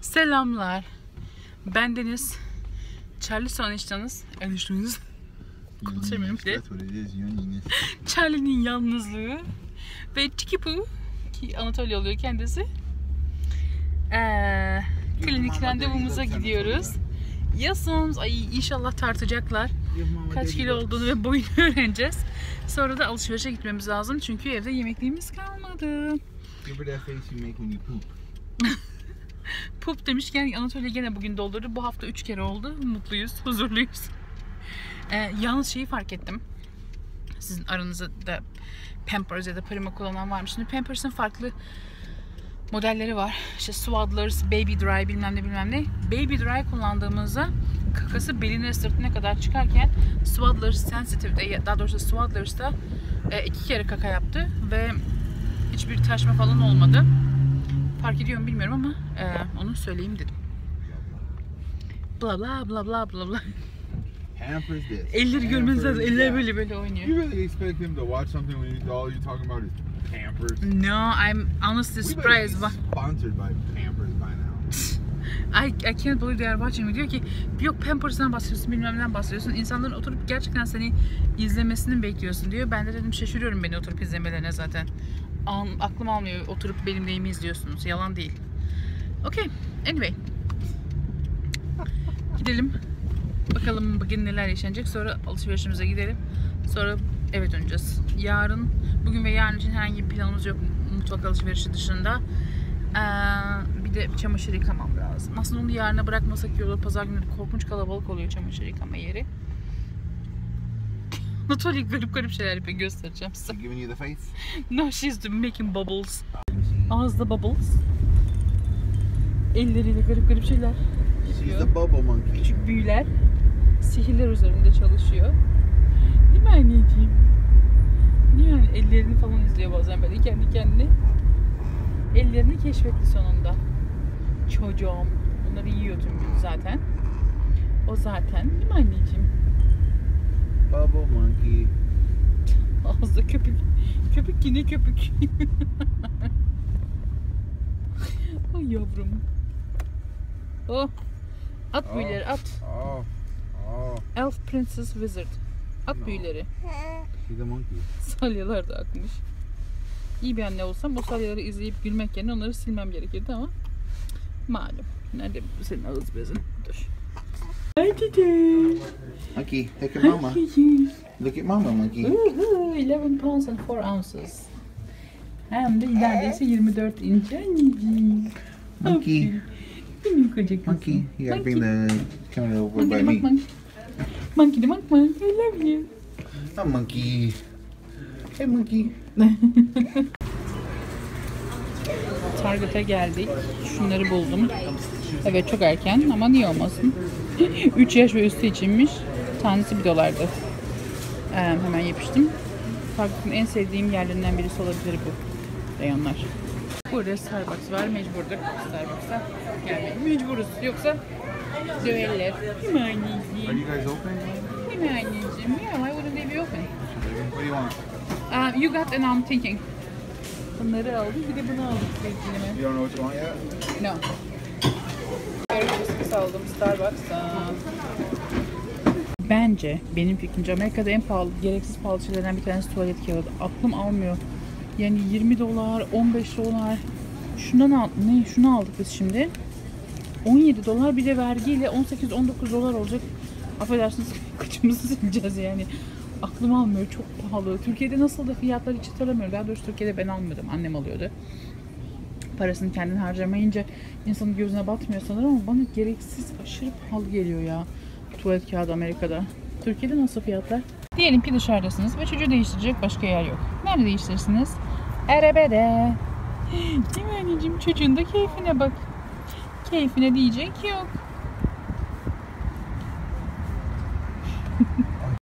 Selamlar. Ben Deniz. Charlie son enişteniz. Enişteniz. Konuşamıyorum bile. Charlie'nin yalnızlığı. Ve Tikipu. Ki Anatolia oluyor kendisi. Ee, klinik randevumuza gidiyoruz. Yasons. Ay inşallah tartacaklar. Kaç kilo olduğunu ve boyunu öğreneceğiz. Sonra da alışverişe gitmemiz lazım. Çünkü evde yemekliğimiz kalmadı. Her that face you make when you poop. Pup demişken Anatolia gene bugün doldurdu. Bu hafta 3 kere oldu. Mutluyuz, huzurluyuz. Ee, yalnız şeyi fark ettim. Sizin aranızda da Pampers ya da Prima kullanan varmış. Şimdi Pampers'ın farklı modelleri var. İşte Swaddlers, Baby Dry bilmem ne bilmem ne. Baby Dry kullandığımızda kakası beline sırtına kadar çıkarken Swaddlers Sensitive'de daha doğrusu Swaddlers'da e, iki kere kaka yaptı ve hiçbir taşma falan olmadı. Fark ediyor mu bilmiyorum ama e, onu söyleyeyim dedim. Bla bla bla bla bla bla. Pampers this. Elleri görmeniz lazım. Eller böyle böyle oynuyor. You really expect him to watch something when you, all you're talking about is Pampers? No, I'm honestly We surprised. Bak, sponsored by Pampers by now. I, I can't believe they are watching me. Diyor ki yok Pampers'dan bahsediyorsun bilmem neden bahsediyorsun. İnsanların oturup gerçekten seni izlemesini bekliyorsun diyor. Ben de dedim şaşırıyorum beni oturup izlemelerine zaten. Aklım almıyor oturup benim neyimi izliyorsunuz. Yalan değil. Okay. Anyway. Gidelim. Bakalım bugün neler yaşanacak. Sonra alışverişimize gidelim. Sonra eve döneceğiz. Yarın, bugün ve yarın için herhangi bir planımız yok mutfak alışverişi dışında. Ee, bir de çamaşır yıkamam lazım. Aslında onu yarına bırakmasak iyi olur. Pazar günü korkunç kalabalık oluyor çamaşır yıkama yeri. Natalie garip garip şeyler yapıyor. Göstereceğim size. I'm giving you the face. No, she's making bubbles. Ağızda bubbles. Elleriyle garip garip şeyler. She's the bubble monkey. Küçük büyüler. Sihirler üzerinde çalışıyor. Değil mi anneciğim? Değil mi? Ellerini falan izliyor bazen böyle kendi kendine. Ellerini keşfetti sonunda. Çocuğum. Bunları yiyor tüm gün zaten. O zaten. Değil mi anneciğim? Bubble monkey. Ağızda köpük. Köpük yine köpük. Ay yavrum. Oh. At Oh. büyüleri at. Oh. Oh. Elf Princess Wizard. At No. büyüleri. She's a monkey. Salyalar da akmış. İyi bir anne olsam o salyaları izleyip gülmek yerine onları silmem gerekirdi ama malum. Nerede senin ağız bezin? Dur. Monkey, look at mama. Look at mama, monkey. Uhu, 11 pounds and 4 ounces. Hem de neredeyse 24 inç anneciğim. Monkey. Aferin. Benim koca kızım. Monkey. You gotta bring the camera over Monkey by the me. monk monk. Monkey the monk monk. I love you. A monkey. Hey, monkey. Target'a geldik. Şunları buldum. Evet çok erken ama niye olmasın. 3 yaş ve üstü içinmiş. Tanesi 1 dolardı. Ee, hemen yapıştım. Target'ın en sevdiğim yerlerinden birisi olabilir bu reyonlar. Burada Starbucks var. Mecburduk Starbucks'a gelmeye. Mecburuz. Yoksa döverler. Değil mi Are anneciğim? you guys open? Değil mi anneciğim? Yeah, why wouldn't they be open? What do you want? Uh, you got and I'm thinking. Bunları aldık. Bir de bunu aldık sevgilime. You don't know what you want yet? No. Aldım Starbucks'tan. Bence benim fikrimce Amerika'da en pahalı, gereksiz pahalı şeylerden bir tanesi tuvalet kağıdı. Aklım almıyor. Yani 20 dolar, 15 dolar. Şundan al, ne? Şunu aldık biz şimdi. 17 dolar bir de vergiyle 18-19 dolar olacak. Affedersiniz kıçımızı sileceğiz yani. Aklım almıyor çok pahalı. Türkiye'de nasıl da fiyatlar hiç hatırlamıyorum. Daha doğrusu Türkiye'de ben almadım. Annem alıyordu parasını kendin harcamayınca insanın gözüne batmıyor sanırım ama bana gereksiz aşırı pahalı geliyor ya tuvalet kağıdı Amerika'da. Türkiye'de nasıl fiyatlar? Diyelim ki dışarıdasınız ve çocuğu değiştirecek başka yer yok. Nerede değiştirirsiniz? Arabada. Değil mi anneciğim? Çocuğun da keyfine bak. Keyfine diyecek yok.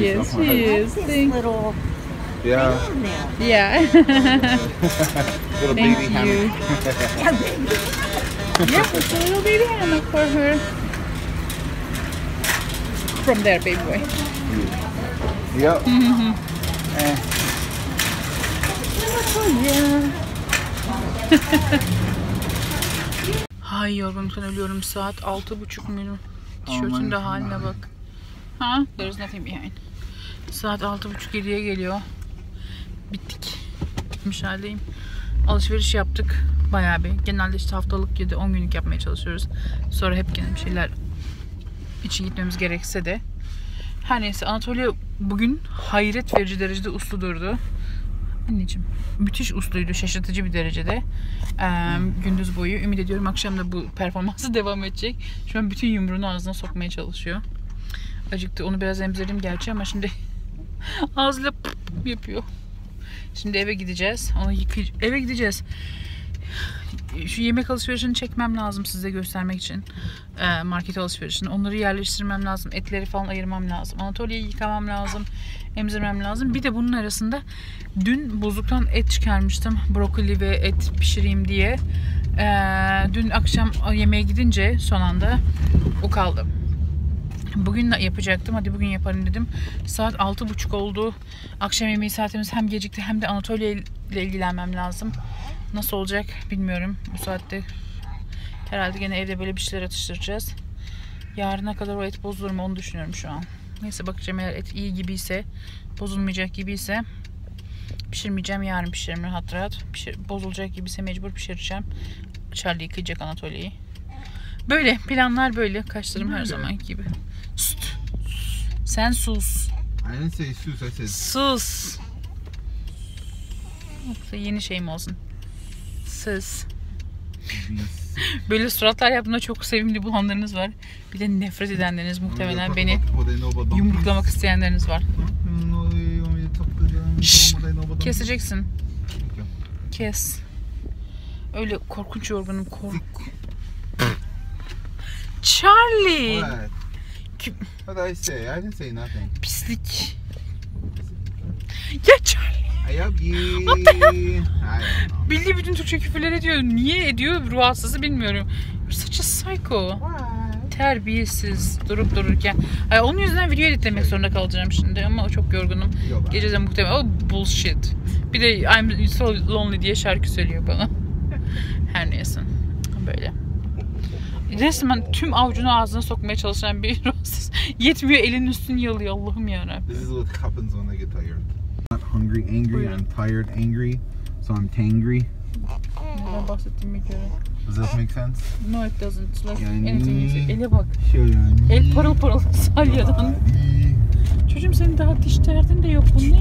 Yes, she is. Thank- little Yeah. there. Yeah. Little Thank baby you. hammock. Yep, it's a little baby hammock for her. From there, baby boy. Yep. Eh. Oh yeah. Ay yorgunluktan ölüyorum. Saat altı buçuk mu? Tişörtün de haline bak. Ha? There's nothing behind. Saat altı buçuk yediye geliyor. Bittik. Bitmiş haldeyim. Alışveriş yaptık. Bayağı bir. Genelde işte haftalık ya da 10 günlük yapmaya çalışıyoruz. Sonra hep gene bir şeyler için gitmemiz gerekse de. Her neyse Anatolia bugün hayret verici derecede uslu durdu. Anneciğim müthiş usluydu şaşırtıcı bir derecede. Ee, gündüz boyu. Ümit ediyorum akşam da bu performansı devam edecek. Şu an bütün yumruğunu ağzına sokmaya çalışıyor. Acıktı. Onu biraz emzirdim gerçi ama şimdi ağzıyla yapıyor. Şimdi eve gideceğiz. Onu yıkay eve gideceğiz. Şu yemek alışverişini çekmem lazım size göstermek için. Ee, market alışverişini. Onları yerleştirmem lazım. Etleri falan ayırmam lazım. Anatolia'yı yıkamam lazım. Emzirmem lazım. Bir de bunun arasında dün buzluktan et çıkarmıştım. Brokoli ve et pişireyim diye. Ee, dün akşam yemeğe gidince son anda o kaldı. Bugün de yapacaktım. Hadi bugün yaparım dedim. Saat altı buçuk oldu. Akşam yemeği saatimiz hem gecikti hem de Anatolia ile ilgilenmem lazım. Nasıl olacak bilmiyorum. Bu saatte herhalde gene evde böyle bir şeyler atıştıracağız. Yarına kadar o et bozulur mu onu düşünüyorum şu an. Neyse bakacağım eğer et iyi gibiyse, bozulmayacak gibiyse pişirmeyeceğim. Yarın pişiririm rahat rahat. Pişir, bozulacak gibiyse mecbur pişireceğim. Charlie yıkayacak Anatolia'yı. Böyle planlar böyle. Kaşlarım her zaman gibi. Sst. Sen sus. I didn't say sus. I said Sus. Yoksa yeni şey mi olsun? Bees. Böyle suratlar yaptığımda çok sevimli bulanlarınız var. Bir de nefret edenleriniz muhtemelen beni yumruklamak isteyenleriniz var. Şşş. Keseceksin. Kes. Öyle korkunç yorgunum kork. Charlie. What? Did I say? I didn't say nothing. Pislik. Ya Charlie. I love you. What the hell? I don't know. Bildiği bütün Türkçe küfürler ediyor. Niye ediyor ruh hastası bilmiyorum. A psycho. Terbiyesiz durup dururken. Ay, onun yüzünden video editlemek zorunda kalacağım şimdi ama çok yorgunum. Yok. Gece de muhtemelen oh bullshit. Bir de I'm so lonely diye şarkı söylüyor bana. Her neyse. Böyle. Resmen tüm avucunu ağzına sokmaya çalışan bir rahatsız. Yetmiyor elinin üstünü yalıyor Allah'ım yarabbim. This is what happens when I get tired. I'm not hungry, angry. Buyurun. I'm tired, angry. So I'm tangry. Neden bahsettiğimi göre. Does that make sense? No it doesn't. Like Yani- anything. Ele bak. Şöyle. El parıl parıl salyadan. Çocuğum senin daha diş derdin de yok bu ne?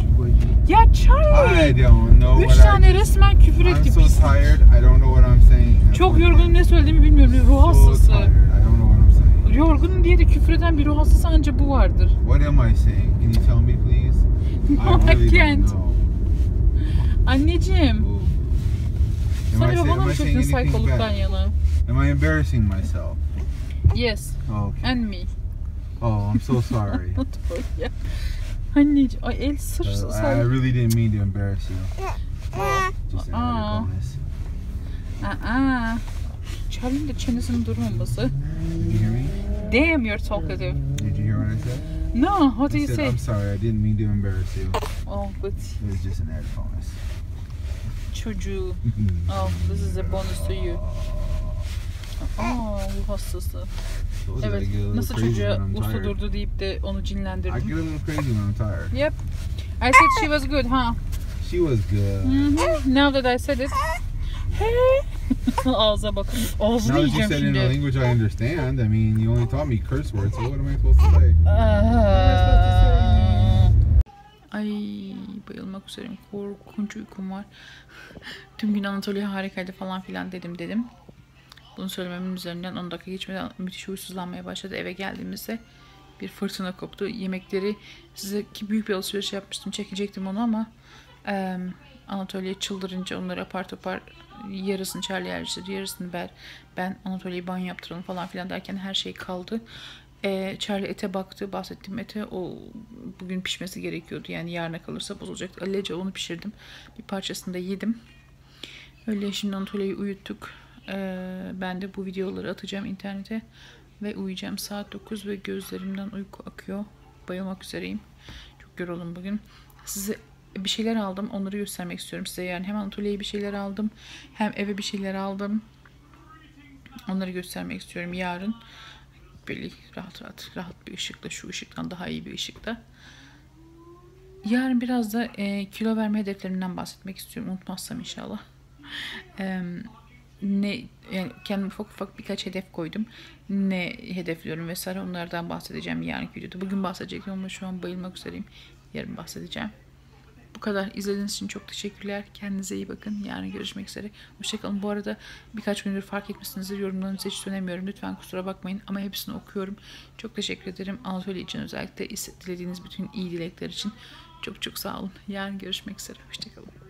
Ya Charlie! I don't know Üç tane I resmen küfür I'm etti so pis. tired. I don't know what I'm saying. Çok yorgunum ne söylediğimi bilmiyorum. Bir ruh hastası. I. Yorgunum diye de küfür eden bir ruh hastası anca bu vardır. What am I saying? Can you tell me, please? No, I really can't. don't know. Anneciğim. Sen I, de say, bana am mı I anything saykoluktan yana? Am I embarrassing myself? Yes. Oh, okay. And me. Oh, I'm so sorry. Not for ya. Anneciğim. Ay el sır Uh, I, I really didn't mean to embarrass you. Uh, uh. Just an Aa. added bonus. Aa. Charlie'nin de çenesinin durmaması. Did you hear me? Damn you're talkative. Did you hear what I said? No, what do you say? I'm sorry, I didn't mean to embarrass you. Oh but It was just an added bonus. çocuğu. Oh, this is a bonus to you. Aa, ruh hastası. Evet. little Nasıl çocuğa uslu durdu deyip de onu I get cinlendirdim. a little crazy when I'm tired. Yep. I said she was good, huh? She was good. Mhm. Now that I said it. Hey. Ağza bak. Ağzını Now that you yiyeceğim said it in a şimdi. language I understand, I mean, you only taught me curse words, so what am I supposed to say? Aa. Ay bayılmak üzereyim. Korkunç uykum var. Tüm gün Anatolia harikaydı falan filan dedim dedim. Bunu söylememin üzerinden 10 dakika geçmeden müthiş huysuzlanmaya başladı. Eve geldiğimizde bir fırtına koptu. Yemekleri size ki büyük bir alışveriş yapmıştım. Çekecektim onu ama eee Anatolia çıldırınca onları apar topar yarısını Charlie yerleştirdi, yarısını ben, ben Anatolia'yı banyo yaptıralım falan filan derken her şey kaldı. Ee, Charlie ete baktı. Bahsettiğim ete o bugün pişmesi gerekiyordu. Yani yarına kalırsa bozulacaktı. Alece onu pişirdim. Bir parçasını da yedim. Öyle şimdi Anatolia'yı uyuttuk. Ee, ben de bu videoları atacağım internete. Ve uyuyacağım. Saat 9 ve gözlerimden uyku akıyor. Bayılmak üzereyim. Çok yoruldum bugün. Size bir şeyler aldım. Onları göstermek istiyorum size. Yani hem Anatolia'ya bir şeyler aldım. Hem eve bir şeyler aldım. Onları göstermek istiyorum yarın. Böyle rahat rahat rahat bir ışıkla şu ışıktan daha iyi bir ışıkta. Yarın biraz da e, kilo verme hedeflerimden bahsetmek istiyorum. Unutmazsam inşallah. Eee, ne yani kendim ufak ufak birkaç hedef koydum. Ne hedefliyorum vesaire onlardan bahsedeceğim yarınki videoda. Bugün bahsedecektim ama şu an bayılmak üzereyim. Yarın bahsedeceğim. Bu kadar. İzlediğiniz için çok teşekkürler. Kendinize iyi bakın. Yarın görüşmek üzere. Hoşçakalın. Bu arada birkaç gündür fark etmişsinizdir. Yorumlarınızı hiç dönemiyorum. Lütfen kusura bakmayın ama hepsini okuyorum. Çok teşekkür ederim. Anatolia için özellikle dilediğiniz bütün iyi dilekler için çok çok sağ olun. Yarın görüşmek üzere. Hoşçakalın.